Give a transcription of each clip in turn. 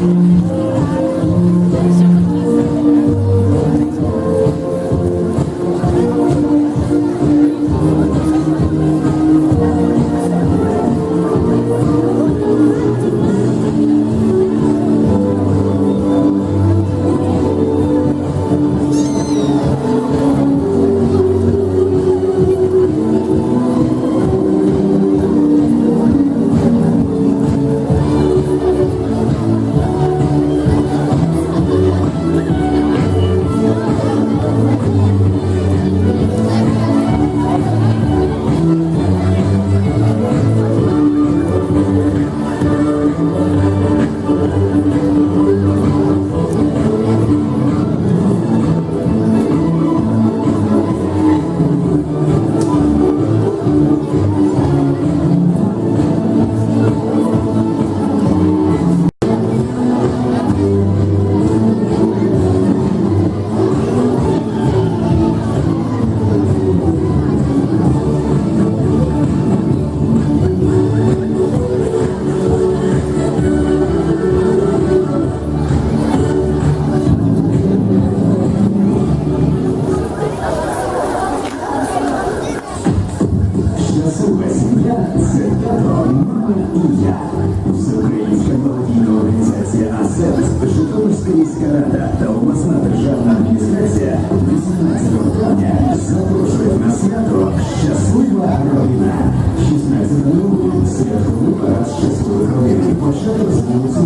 Amen. Щаслива сім'я це тато, мама і я. Всеукраїнська благодійна організація АСЕТ, Житомирська міська рада та обласна державна адміністрація 18 травня запрошують на свято Щаслива родина. 16.00 святковий парад щасливих родин. Початок з вулиці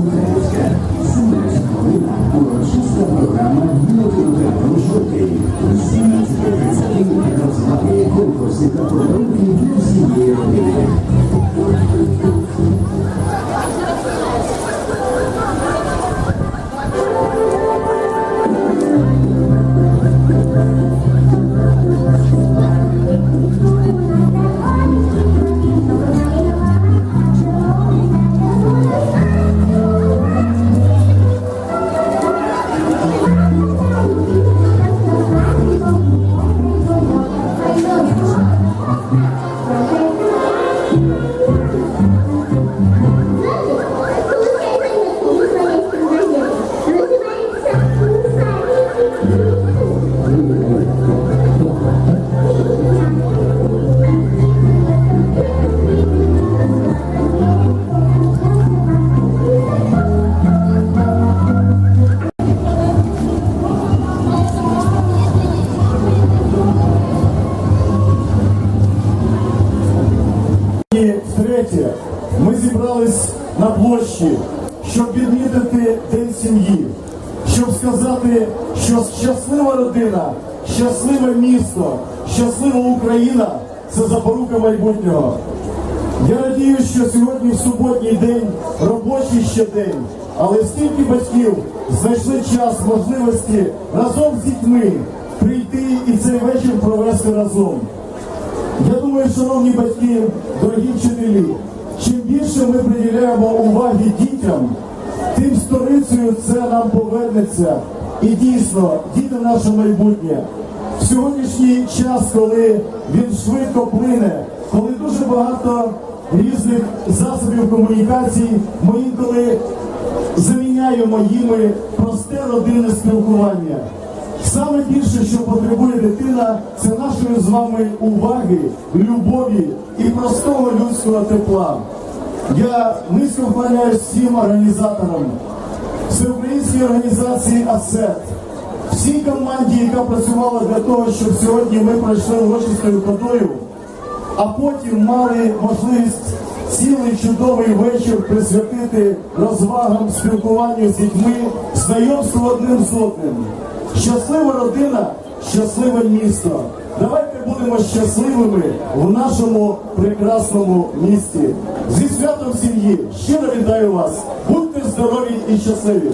І втретє, ми зібрались на площі, щоб відмітити День сім'ї, щоб сказати, що щаслива родина, щасливе місто, щаслива Україна це запорука майбутнього. Я радію, що сьогодні в суботній день робочий ще день, але стільки батьків знайшли час, можливості разом з дітьми прийти і цей вечір провести разом. Я думаю, шановні батьки, дорогі вчителі, чим більше ми приділяємо уваги дітям, тим сторицею це нам повернеться. І дійсно, діти наше майбутнє. В сьогоднішній час, коли він швидко плине, коли дуже багато різних засобів комунікацій, ми інколи заміняємо їми просте родинне спілкування. Саме більше, що потребує дитина, це нашої з вами уваги, любові і простого людського тепла. Я низько вклоняюсь всім організаторам, всеукраїнській організації АСЕТ, всій команді, яка працювала для того, щоб сьогодні ми пройшли урочистою ходою, а потім мали можливість цілий чудовий вечір присвятити розвагам, спілкуванню з дітьми, знайомству одним з одним. Щаслива родина, щасливе місто. Давайте будемо щасливими в нашому прекрасному місті. Зі святом сім'ї щиро вітаю вас. Будьте здорові і щасливі.